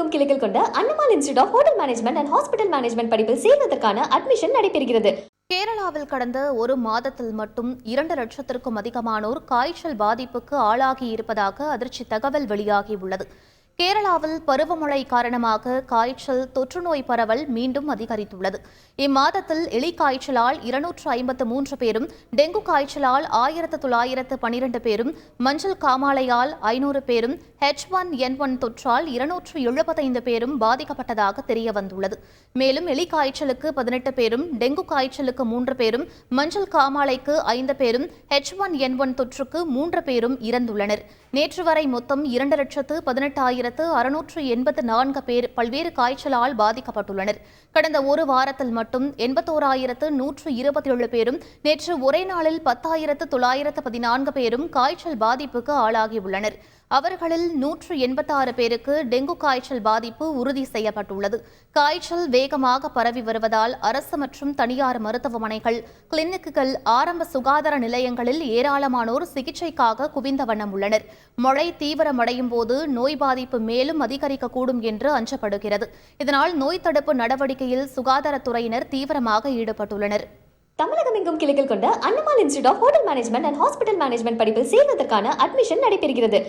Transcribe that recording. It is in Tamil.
தமிழகமெங்கும் கிளைகள் கொண்ட Annamal institute of hotel management and hospital management படிப்பில் சேர்வதற்கான அட்மிஷன் நடைபெறுகிறது. கேரளாவில் கடந்த ஒரு மாதத்தில் மட்டும் இரண்டு லட்சத்திற்கும் அதிகமானோர் காய்ச்சல் பாதிப்புக்கு ஆளாகி இருப்பதாக அதிர்ச்சி தகவல் வெளியாகியுள்ளது கேரளாவில் பருவமழை காரணமாக காய்ச்சல் தொற்றுநோய் பரவல் மீண்டும் அதிகரித்துள்ளது. இம்மாதத்தில் எலி காய்ச்சலால் இருநூற்று ஐம்பத்து மூன்று பேரும் டெங்கு காய்ச்சலால் ஆயிரத்து தொள்ளாயிரத்து பனிரெண்டு பேரும் மஞ்சள் காமாலையால் ஐநூறு பேரும் ஹெச் ஒன் என் ஒன் தொற்றால் இருநூற்று எழுபத்தைந்து பேரும் பாதிக்கப்பட்டதாக தெரிய வந்துள்ளது மேலும் எலி காய்ச்சலுக்கு பதினெட்டு பேரும் டெங்கு காய்ச்சலுக்கு மூன்று பேரும் மஞ்சள் காமாலைக்கு ஐந்து பேரும் ஹெச் ஒன் என் ஒன் தொற்றுக்கு மூன்று பேரும் இறந்துள்ளனர். நேற்று வரை மொத்தம் இரண்டு லட்சத்து பதினெட்டாயிரத்து அறுநூற்று எண்பத்து நான்கு பேர் பல்வேறு காய்ச்சலால் பாதிக்கப்பட்டுள்ளனர். கடந்த ஒரு வாரத்தில் மட்டும் எண்பத்தோராயிரத்து நூற்று இருபத்தி ஏழு பேரும் நேற்று ஒரே நாளில் பத்தாயிரத்து தொள்ளாயிரத்து பதினான்கு பேரும் காய்ச்சல் பாதிப்புக்கு ஆளாகியுள்ளனர். அவர்களில் நூற்று எண்பத்தாறு பேருக்கு டெங்கு காய்ச்சல் பாதிப்பு உறுதி செய்யப்பட்டுள்ளது. காய்ச்சல் வேகமாக பரவி வருவதால் அரசு மற்றும் தனியார் மருத்துவமனைகள் கிளினிக்குகள் ஆரம்ப சுகாதார நிலையங்களில் ஏராளமானோர் சிகிச்சைக்காக குவிந்த வண்ணம் உள்ளனர். மழை தீவிரமடையும் போது நோய் பாதிப்பு மேலும் அதிகரிக்கக்கூடும் என்று அஞ்சப்படுகிறது. இதனால் நோய் தடுப்பு நடவடிக்கையில் சுகாதாரத்துறையினர் தீவிரமாக ஈடுபட்டுள்ளனர். தமிழகமெங்கும் கிளைகள் கொண்ட Annamal institute of hotel management and hospital management படிப்பில் சேர்வதற்கான அட்மிஷன் நடைபெறுகிறது.